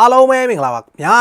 အားလုံးပဲမင်္ဂလာပါခင်ဗျာ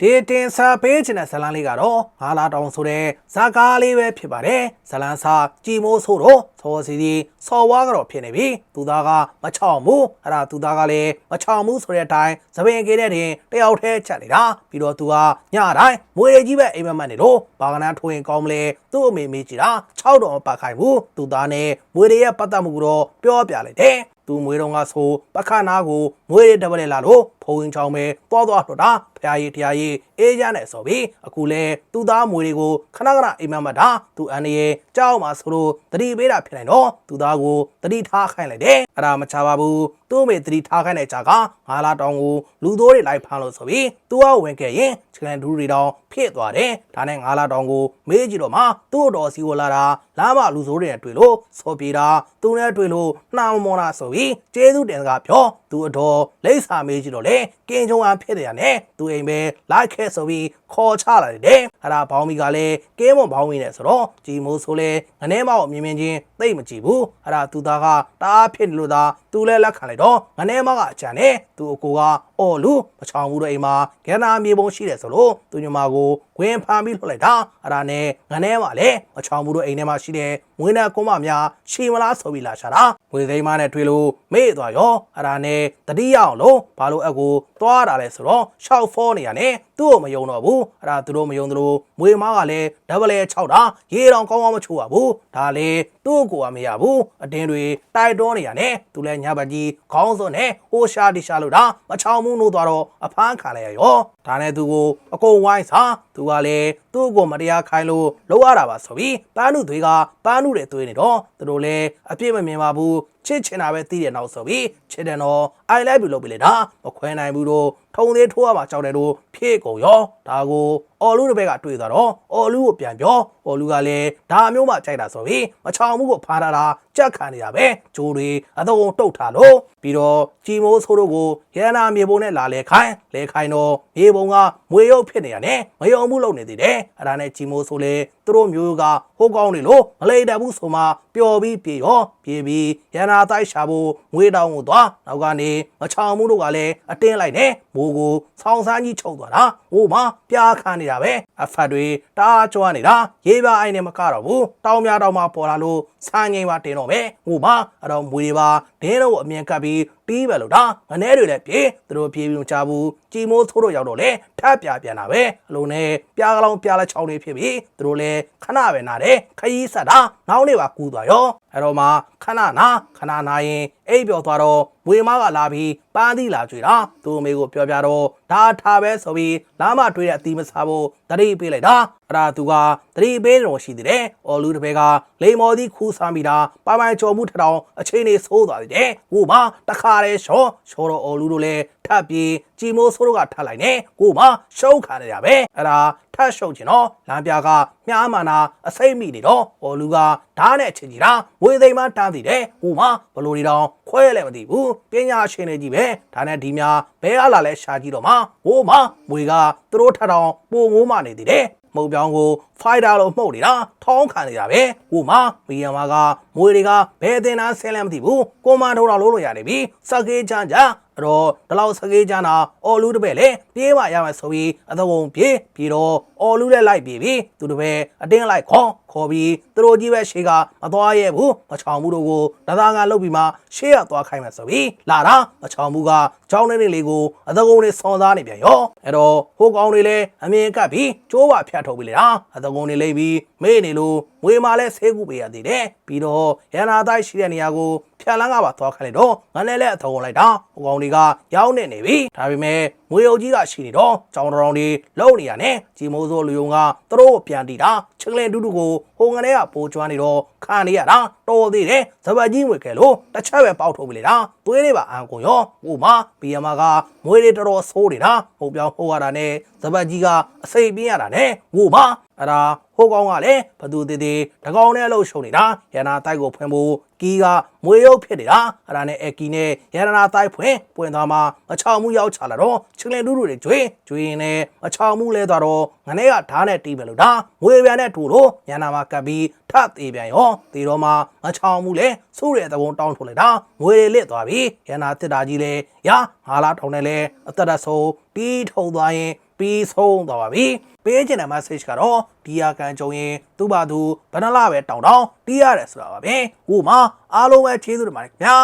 ဒီတင်ဆက်ပေးခြင်းတဲ့ဇတ်လန်းလေးကတော့ငါလာတောင်ဆိုတဲ့ဇာကားလေးပဲဖြစ်ပါတယ်ဇတ်လန်းစာကြည်မိုးဆိုတော့စောစီစီစော်ဝါကတော့ဖြစ်နေပြီသူသားကမချောင်ဘူးအဲ့ဒါသူသားကလည်းမချောင်ဘူးဆိုတဲ့အတိုင်းသပင်ကေးတဲ့တင်တယောက်တည်းချက်နေတာပြီးတော့သူကညတိုင်းမွေကြီးပဲအိမ်မက်မက်နေတော့ဘာကနာထိုးရင်ကောင်းမလဲသူ့အမေမေးကြည့်တာ6တော့မပတ်ခိုင်ဘူးသူသားနဲ့မွေတွေရဲ့ပတ်သက်မှုကိုတော့ပြောပြလိုက်တယ်သူမွေးတော့ကဆိုပခနာကိုမွေးရတပလဲလာလို့ ဖုံရင်ချောင်းပဲသွားသွားတော့တာဖရာကြီးတရားကြီးအေးရနဲ့ဆိုပြီးအခုလဲသူသားမွေတွေကိုခဏခဏအိမ်မက်မက်တာသူအန်ရရဲ့ကြောက်မှာဆိုလို့တတိပေးတာဖြစ်နိုင်တော့သူသားကိုတတိထားခိုင်းလိုက်တယ်အဲ့ဒါမချပါဘူးသူ့အမေတတိထားခိုင်းတဲ့ကြာကငါလာတောင်ကိုလူသိုးတွေလိုက်ဖမ်းလို့ဆိုပြီးသူကဝင်ခဲ့ရင်ချကန်ဒူးတွေတောင်ဖြစ်သွားတယ်ဒါနဲ့ငါလာတောင်ကိုမေးကြည့်တော့မှသူ့တော်စီကိုလာတာလာမလူဆိုးတွေနဲ့တွေ့လို့ဆိုပြေတာသူနဲ့တွေ့လို့နှာမမောတာဆိုပြီးကျေးဇူးတင်စကားပြောသူအတော်လိမ့်စာမေးကြည့်တော့လေကင်းချုံအားဖြစ်တယ်ရနဲ့သူအိမ်ပဲလိုက်ခဲဆိုပြီးခေါ်ချလာတယ်တဲ့အဲ့ဒါဘောင်းမီကလည်းကင်းမွန်ဘောင်းမီနဲ့ဆိုတော့ကြည်မိုးဆိုလဲငနဲမောက်မြင်မြင်ချင်းသိမ့်မကြည့်ဘူးအဲ့ဒါသူသားကတအားဖြစ်နေလို့သာသူလဲလက်ခံလိုက်တော့ငနဲမောက်ကအကြံနဲ့သူအကိုကအော်လူမချောင်ဘူးတော့အိမ်မှာကဲနာမြေပုံရှိတယ်ဆိုလို့သူညမကိုဂွင်းဖမ်းပြီးလှုပ်လိုက်တာအဲ့ဒါနဲ့ငနဲမောက်လည်းမချောင်ဘူးတော့အိမ်ထဲမှာရှိတဲ့မွေးနဲ့ကွန်းမများရှီမလားဆိုပြီးလာရှာတာမွေသိမ်းမနဲ့တွေ့လို့မေ့သွားရောအဲ့ဒါနဲ့တတိယအောင်လို့ဘာလို့အကူသွားတာလဲဆိုတော့ရှောက်ဖောနေရနဲ့ သူ့ကိုမယုံတော့ဘူးအဲ့ဒါသူတို့မယုံသလိုမွေမားကလည်းဒဗလဲ6တာရေတောင်ကောင်းကောင်းမချိုးရဘူးဒါလေ သူ့ကိုကမရဘူးအတင်းတွေတိုက်တွန်းနေရနဲ့သူလည်းညဘကြီးခေါင်းစွန်းနဲ့ဟိုရှာတိရှာလို့တာမချောင်မှုလို့သွားတော့အဖမ်းခံလိုက်ရရောဒါနဲ့သူကိုအကုန်ဝိုင်းစားသူကလည်းသူ့ကိုမတရားခိုင်းလို့လောက်ရတာပါဆိုပြီးပန်းနုတွေကပန်းနုတွေသွေးနေတော့သူတို့လည်းအပြစ်မမြင်ပါဘူးချစ်ချင်တာပဲသိတယ်နောက်ဆိုပြီးချစ်တယ်တော့ I love you လုပ်ပြီးလေဒါမခွဲနိုင်ဘူးတော့ထုံသေးထိုးရမှာကြောက်တယ်တို့ဖြည့်ကုန်ရောဒါကိုအော်လူတစ်ဘက်ကတွေ့သွားတော့အော်လူကိုပြန်ပြောအော်လူကလည်းဒါမျိုးမှကြိုက်တာဆိုပြီးမချောင်မှုကိုဖားထားတာ ကြက်ခံနေတာပဲဂျိုးတွေအတော့တုတ်ထားလို့ပြီးတော့ကြည်မိုးဆိုးတို့ကိုရဟနာမြေပုံနဲ့လာလဲခိုင်းလဲခိုင်းတော့မြေပုံကမွေရုပ်ဖြစ်နေရနဲ့မယုံမှုလုပ်နေသေးတယ်အဲ့ဒါနဲ့ကြည်မိုးဆိုလဲသူတို့မျိုးကဟိုးကောင်းနေလို့မလိတတ်ဘူးဆိုမှပျော်ပြီးပြေရောပြေပြီးရဟနာတိုက်ရှာဖို့ငွေတောင်းကိုသွားနောက်ကနေမချောင်မှုတို့ကလည်းအတင်းလိုက်နဲ့မိုးကိုဆောင်းဆန်းကြီးချုပ်သွားတာဟိုမှာပြားခါနေတာပဲအဖတ်တွေတအားကြွားနေတာရေးပါအိုင်နဲ့မကတော့ဘူးတောင်းများတောင်းမှပေါ်လာလို့စမ်းငိမ့်ပါတင်တော့မယ်ဟိုမှာအဲ့တော့မွေတွေပါဒင်းတော့အမြင်ကပ်ပြီး တီးပဲလို့ဒါငနဲတွေလည်းပြေးသူတို့ပြေးပြီးမချဘူးကြည်မိုးသိုးတို့ရောက်တော့လေထပ်ပြပြန်တာပဲအလုံးနဲ့ပြားကလောင်ပြားလက်ချောင်းတွေဖြစ်ပြီးသူတို့လည်းခဏပဲနာတယ်ခရီးဆက်တာနောက်နေပါကူသွားရောအဲ့တော့မှခဏနာခဏနာရင်အိပ်ပျော်သွားတော့ဝေမားကလာပြီးပန်းသီးလာကြွေတာသူ့အမေကိုပြောပြတော့ဒါထားပဲဆိုပြီးလာမတွေ့တဲ့အတီးမစားဖို့တတိပေးလိုက်တာအဲ့ဒါသူကတတိပေးတော်ရှိသေးတယ်အော်လူတစ်ဘဲကလိန်မော်သီးခူးစားမိတာပါပိုင်ကြော်မှုထထောင်အချိန်နေဆိုးသွားသေးတယ်ဟိုမှာတခါတည်းရှော့ရှော့တော့အော်လူတို့လည်းထပ်ပြီးကြီမိုးဆိုးတို့ကထပ်လိုက်နေကိုမှရှုံးခံရတာပဲအဲ့ဒါထပ်ရှုံးချင်တော့လမ်းပြကမြားမာနာအစိမ့်မိနေတော့အော်လူကဓာတ်နဲ့ချင်းကြီးတာငွေသိမ်းမှတန်းတည်တယ်ဟိုမှဘလို့ဒီတောင်ခွဲလည်းမသိဘူးပညာရှင်တွေကြီးပဲဒါနဲ့ဒီများဘဲအလာလဲရှာကြည့်တော့မှဟိုမှမွေကသူတို့ထထောင်ပိုငိုးမှနေသေးတယ်မုံပြောင်းကိုဖိုက်တာလို့မှုတ်နေတာထောင်းခံနေတာပဲဟိုမှာမီယံမာကမွေတွေကဘယ်တင်တာဆဲလဲမသိဘူးကိုမန်ဒိုတော်လို့လို့ရနေပြီစကေးချမ်းချမ်းအဲ့တော့ဒီလောက်စကေးချမ်းတာအော်လူတပည့်လေပြေးမှရမယ်ဆိုပြီးအသကုံပြေးပြီးတော့အော်လူလည်းလိုက်ပြေးပြီးသူတပည့်အတင်းလိုက်ခေါ်ခေါ်ပြီးသူတို့ကြီးပဲရှေးကမသွားရဲဘူးမချောင်မှုတို့ကိုဒါသာကလုတ်ပြီးမှရှေးကသွားခိုင်းမယ်ဆိုပြီးလာတာမချောင်မှုကကြောင်းနေနေလေးကိုအသကုံလေးစော်သားနေပြန်ရောအဲ့တော့ဟိုကောင်တွေလည်းအမြင်ကပ်ပြီးကျိုးပါဖြတ်ထုတ်ပြီးလေတာအသကုံတွေလိမ့်ပြီးမေ့နေလို့မွေမာလဲဆေးကူပေးရသေးတယ်ပြီးတော့ရန်နာသားရှိတဲ့နေရာကိုဖြတ်လန်းကပါသွားခိုင်းလိုက်တော့ငါနဲ့လည်းအထုံလိုက်တာဟိုကောင်တွေကရောက်နေနေပြီဒါပေမဲ့မွေအုပ်ကြီးကရှိနေတော့ကြောင်တော်တွေလုံနေရနဲ့ဂျီမိုးစိုးလူယုံကသူတို့ပြန်တီတာချက်ကလေးတူတူကိုဟိုငနဲ့ကပိုးကျွမ်းနေတော့ခံနေရတာတော်သေးတယ်ဇပတ်ကြီးဝေခဲ့လို့တစ်ချက်ပဲပေါက်ထုတ်ပြီလေတာသွေးလေးပါအန်ကုန်ရောဟိုမှာဘီယမာကမွေတွေတော်တော်ဆိုးနေတာဟိုပြောင်းဟိုရတာနဲ့ဇပတ်ကြီးကအစိပ်ပြင်းရတာနဲ့ဟိုမှာ အဲ့ဒါဟိုကောင်ကလည်းဘသူတည်တည်တကောင်နဲ့အလုပ်ရှုံနေတာရနာတိုက်ကိုဖွင့်ဖို့ကီးကမွေရုပ်ဖြစ်နေတာအဲ့ဒါနဲ့အကီနဲ့ရနာတိုက်ဖွင့်ပွင့်သွားမှာမချောင်မှုရောက်ချလာတော့ချင်းလင်တူတူတွေကျွေးကျွေးရင်လည်းမချောင်မှုလဲသွားတော့ငနေ့ကဓာတ်နဲ့တီးမယ်လို့ဒါမွေပြန်နဲ့တူလို့ရနာမှာကပ်ပြီးထသေးပြန်ရောတေတော့မှမချောင်မှုလဲစိုးတဲ့သဘုံတောင်းထုတ်လိုက်တာမွေလစ်သွားပြီရနာတစ်တာကြီးလဲရငါလာထောင်းနေလဲအသက်ရဆုံးတီးထုံသွားရင် ပြီးဆုံးသွားပါပြီပေးချင်တဲ့ message ကတော့ဒီယာကန်ကြုံရင်သူ့ဘာသူဘယ်နှလပဲတောင်းတောင်းတီးရတယ်ဆိုတာပါပဲဟိုမှာအားလုံးပဲကျေးဇူးတင်ပါတယ်ခင်ဗျာ